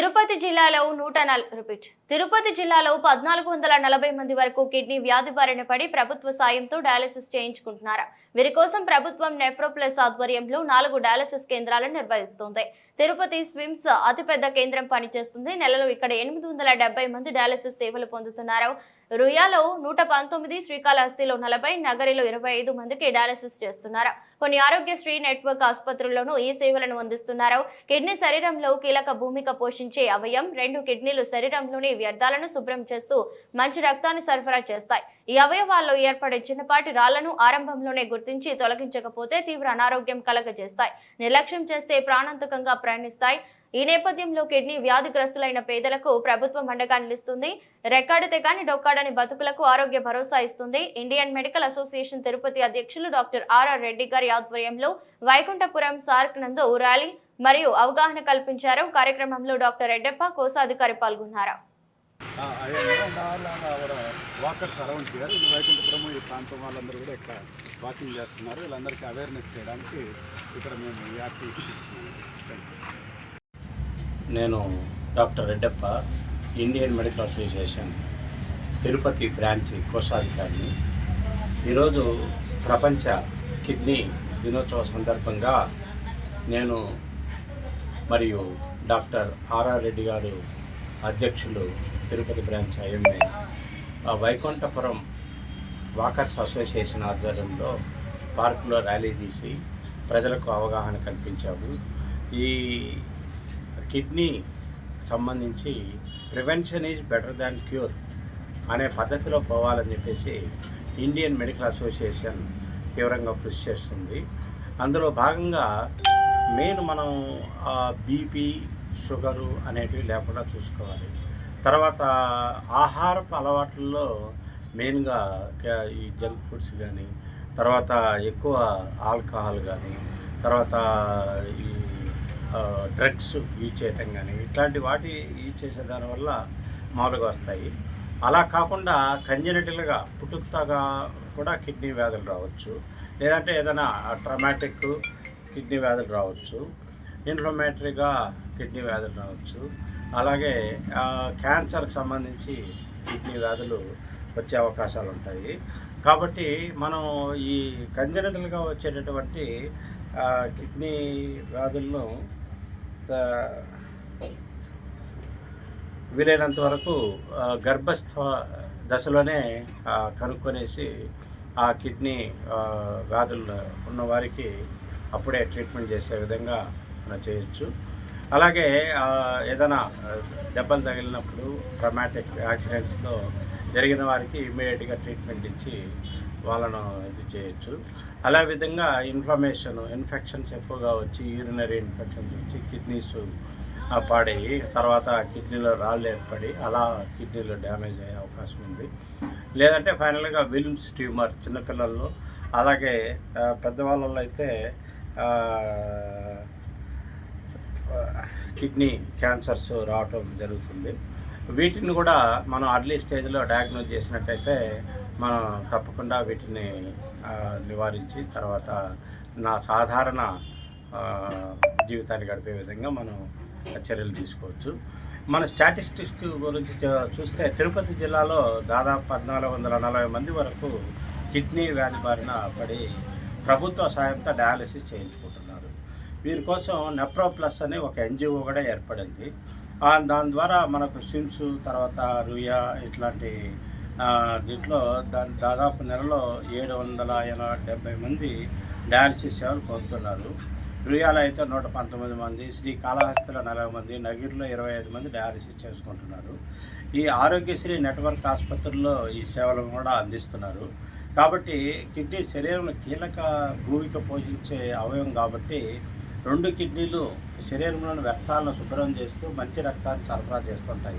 తిరుపతి జిల్లాలో నూట null repeat Tirupati జిల్లాలో పద్నాలుగు వందల నలభై మంది వరకు కిడ్నీ వ్యాధి బారిన పడి ప్రభుత్వ సాయంతో డయాలసిస్ చేయించుకుంటున్నారు? వీరి కోసం ప్రభుత్వం నెఫ్రోప్లస్ ఆధ్వర్యంలో నాలుగు డయాలసిస్ కేంద్రాలను నిర్వహిస్తుంది. తిరుపతి స్విమ్స్ అతిపెద్ద కేంద్రం పనిచేస్తుంది. నెలలో ఇక్కడ ఎనిమిది వందల మంది డయాలసిస్ సేవలు పొందుతున్నారు. రుయాలో నూట పంతొమ్మిది శ్రీకాళహస్తిలో నలభై నగరిలో ఇరవై ఐదు మందికి డయాలసిస్ చేస్తున్నారు. కొన్ని ఆరోగ్యశ్రీ నెట్వర్క్ ఆసుపత్రుల్లోనూ ఈ సేవలను అందిస్తున్నారు. కిడ్నీ శరీరంలో కీలక భూమిక పోషించే అవయం రెండు కిడ్నీలు శరీరంలోని వ్యర్థాలను శుభ్రం చేస్తూ మంచి రక్తాన్ని సరఫరా చేస్తాయి. ఈ అవయవాల్లో ఏర్పడే చిన్నపాటి రాళ్ళను ఆరంభంలోనే గుర్తించి తొలగించకపోతే తీవ్ర అనారోగ్యం కలగజేస్తాయి. నిర్లక్ష్యం చేస్తే ప్రాణాంతకంగా ప్రయాణిస్తాయి. ఈ నేపథ్యంలో కిడ్నీ వ్యాధిగ్రస్తులైన పేదలకు ప్రభుత్వం అండగా నిలుస్తుంది. రెక్కాడితే కానీ డొక్కాడని బతుకులకు ఆరోగ్య భరోసా ఇస్తుంది. ఇండియన్ మెడికల్ అసోసియేషన్ తిరుపతి అధ్యక్షులు డాక్టర్ ఆర్ఆర్ రెడ్డి గారి ఆధ్వర్యంలో వైకుంఠపురం సార్క్ నందు ర్యాలీ మరియు అవగాహన కల్పించారు. కార్యక్రమంలో డాక్టర్ రెడ్డప్ప కోశాధికారి పాల్గొన్నారు. వాకర్స్ అరౌండ్ హియర్ ఈ వైకుంఠపురం ఈ ప్రాంతం వాళ్ళందరూ కూడా ఇక్కడ వాకింగ్ చేస్తున్నారు. వీళ్ళందరికీ అవేర్నెస్ చేయడానికి ఇక్కడ మేము ఈ యాక్టివిటీ తీసుకున్నాము. నేను doctor Reddappa Indian Medical Association Tirupati branch కోశాధికారిని. ఈరోజు ప్రపంచ కిడ్నీ దినోత్సవ సందర్భంగా నేను మరియు డాక్టర్ ఆర్ఆర్ రెడ్డి గారు అధ్యక్షులు తిరుపతి బ్రాంచ్ ఐఎంఏ ఆ వైకుంఠపురం వాకర్స్ అసోసియేషన్ ఆధ్వర్యంలో పార్కులో ర్యాలీ తీసి ప్రజలకు అవగాహన కల్పించాము. ఈ కిడ్నీ సంబంధించి prevention is better than cure అనే పద్ధతిలో పోవాలని చెప్పేసి ఇండియన్ మెడికల్ అసోసియేషన్ తీవ్రంగా కృషి చేస్తుంది. అందులో భాగంగా మెయిన్ మనం బీపీ షుగరు అనేటివి లేకుండా చూసుకోవాలి. తర్వాత ఆహారపు అలవాట్లలో మెయిన్గా ఈ జంక్ ఫుడ్స్ కానీ తర్వాత ఎక్కువ ఆల్కహాల్ కానీ తర్వాత ఈ డ్రగ్స్ యూజ్ చేయటం కానీ ఇట్లాంటి వాటి యూజ్ చేసే దానివల్ల మామూలుగా వస్తాయి. అలా కాకుండా కంజెనిటల్గా పుట్టుకతగా కూడా కిడ్నీ వ్యాధులు రావచ్చు. లేదంటే ఏదైనా ట్రమాటిక్ కిడ్నీ వ్యాధులు రావచ్చు. ఇన్ఫ్లమేటరీగా కిడ్నీ వ్యాధులు రావచ్చు. అలాగే క్యాన్సర్కి సంబంధించి కిడ్నీ వ్యాధులు వచ్చే అవకాశాలు ఉంటాయి. కాబట్టి మనం ఈ కంజనటల్గా వచ్చేటటువంటి కిడ్నీ వ్యాధులను త- వీలైనంత వరకు గర్భస్థ దశలోనే కనుక్కొనేసి ఆ కిడ్నీ వ్యాధులు ఉన్న వారికి అప్పుడే ట్రీట్మెంట్ చేసే విధంగా మనం చేయొచ్చు. అలాగే ఏదైనా దెబ్బలు తగిలినప్పుడు ట్రమాటిక్ యాక్సిడెంట్స్లో జరిగిన వారికి ఇమ్మీడియట్గా ట్రీట్మెంట్ ఇచ్చి వాళ్ళను ఇది చేయొచ్చు. అలా విధంగా ఇన్ఫ్లమేషన్ ఇన్ఫెక్షన్స్ ఎక్కువగా వచ్చి యూరినరీ ఇన్ఫెక్షన్స్ వచ్చి కిడ్నీస్ ఆ, తర్వాత కిడ్నీలో రాళ్ళు ఏర్పడి అలా కిడ్నీలో డ్యామేజ్ అయ్యే అవకాశం ఉంది. లేదంటే ఫైనల్గా విల్మ్స్ ట్యూమర్ చిన్నపిల్లల్లో అలాగే పెద్దవాళ్ళలో అయితే కిడ్నీ క్యాన్సర్స్ రావటం జరుగుతుంది. వీటిని కూడా మనం అర్లీ స్టేజ్లో డయాగ్నోజ్ చేసినట్టయితే మనం తప్పకుండా వీటిని నివారించి తర్వాత నా సాధారణ జీవితాన్ని గడిపే విధంగా మనం చర్యలు తీసుకోవచ్చు. మన స్టాటిస్టిక్స్ గురించి చూస్తే తిరుపతి జిల్లాలో దాదాపు పద్నాలుగు వందల నలభై మంది వరకు కిడ్నీ వ్యాధి బారిన పడి ప్రభుత్వ సాయంతో డయాలసిస్ చేయించుకుంటున్నారు. వీరి కోసం నెప్రో ప్లస్ అనే ఒక ఎన్జిఓ కూడా ఏర్పడింది. దాని ద్వారా మనకు సిమ్స్ తర్వాత రుయా ఇట్లాంటి దీంట్లో దాని దాదాపు నెలలో ఏడు వందల ఎనభై డెబ్బై మంది డయాలసిస్ సేవలు పొందుతున్నారు రుయాలో అయితే నూట పంతొమ్మిది మంది శ్రీకాళహస్తిలో నలభై మంది నగిరిలో ఇరవై ఐదు మంది డయాలసిస్ చేసుకుంటున్నారు. ఈ ఆరోగ్యశ్రీ నెట్వర్క్ ఆసుపత్రుల్లో ఈ సేవలను కూడా అందిస్తున్నారు. కాబట్టి కిడ్నీ శరీరంలో కీలక భూమిక పోషించే అవయవం కాబట్టి రెండు కిడ్నీలు శరీరంలోని వ్యర్థాలను శుభ్రం చేస్తూ మంచి రక్తాన్ని సరఫరా చేస్తుంటాయి.